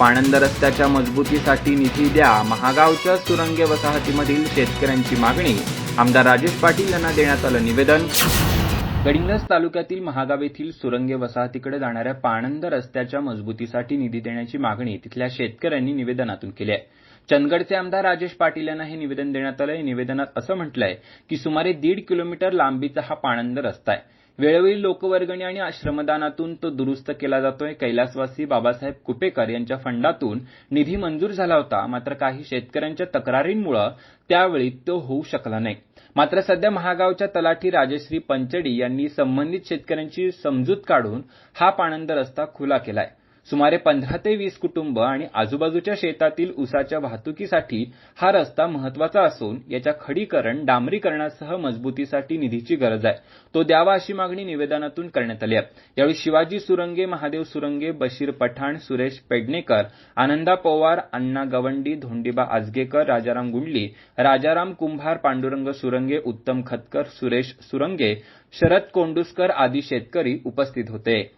पाणंद रस्त्याच्या मजबूतीसाठी निधी द्या. महागावच्या सुरंगे वसाहतीमधील शेतकऱ्यांची मागणी. आमदार राजेश पाटील यांना देण्यात आलं निवेदन. गडिंग्लज तालुक्यातील महागाव येथील सुरंगे वसाहतीकडे जाणाऱ्या पाणंद रस्त्याच्या मजबूतीसाठी निधी देण्याची मागणी तिथल्या शेतकऱ्यांनी निवेदनातून केली आहे. चंदगडचे आमदार राजेश पाटील यांना हे निवेदन देण्यात आलं या निवेदनात असं म्हटलंय की सुमारे दीड किलोमीटर लांबीचा हा पाणंद रस्ता आहे. वेळोवेळी लोकवर्गणी आणि श्रमदानातून तो दुरुस्त केला जातोय. कैलासवासी बाबासाहेब कुपेकर यांच्या फंडातून निधी मंजूर झाला होता. मात्र काही शेतकऱ्यांच्या तक्रारींमुळे त्यावेळी तो होऊ शकला नाही. मात्र सध्या महागावच्या तलाठी राजश्री पंचडी यांनी संबंधित शेतकऱ्यांची समजूत काढून हा पाणंद रस्ता खुला केलाय. सुमारे पंधरा ते वीस कुटुंब आणि आजूबाजूच्या शेतातील ऊसाच्या वाहतुकीसाठी हा रस्ता महत्त्वाचा असून याच्या खडीकरण डांबरीकरणासह मजबूतीसाठी निधीची गरज आहे. तो द्यावा अशी मागणी निवेदनातून करण्यात आली आहे. यावेळी शिवाजी सुरंगे महादेव सुरंगे बशीर पठाण सुरेश पेडणेकर आनंदा पवार अण्णा गवंडी धोंडीबा आजगेकर राजाराम गुंडली राजाराम कुंभार पांडुरंग सुरंगे उत्तम खतकर सुरेश सुरंगे शरद कोंडुसकर आदी शेतकरी उपस्थित होते.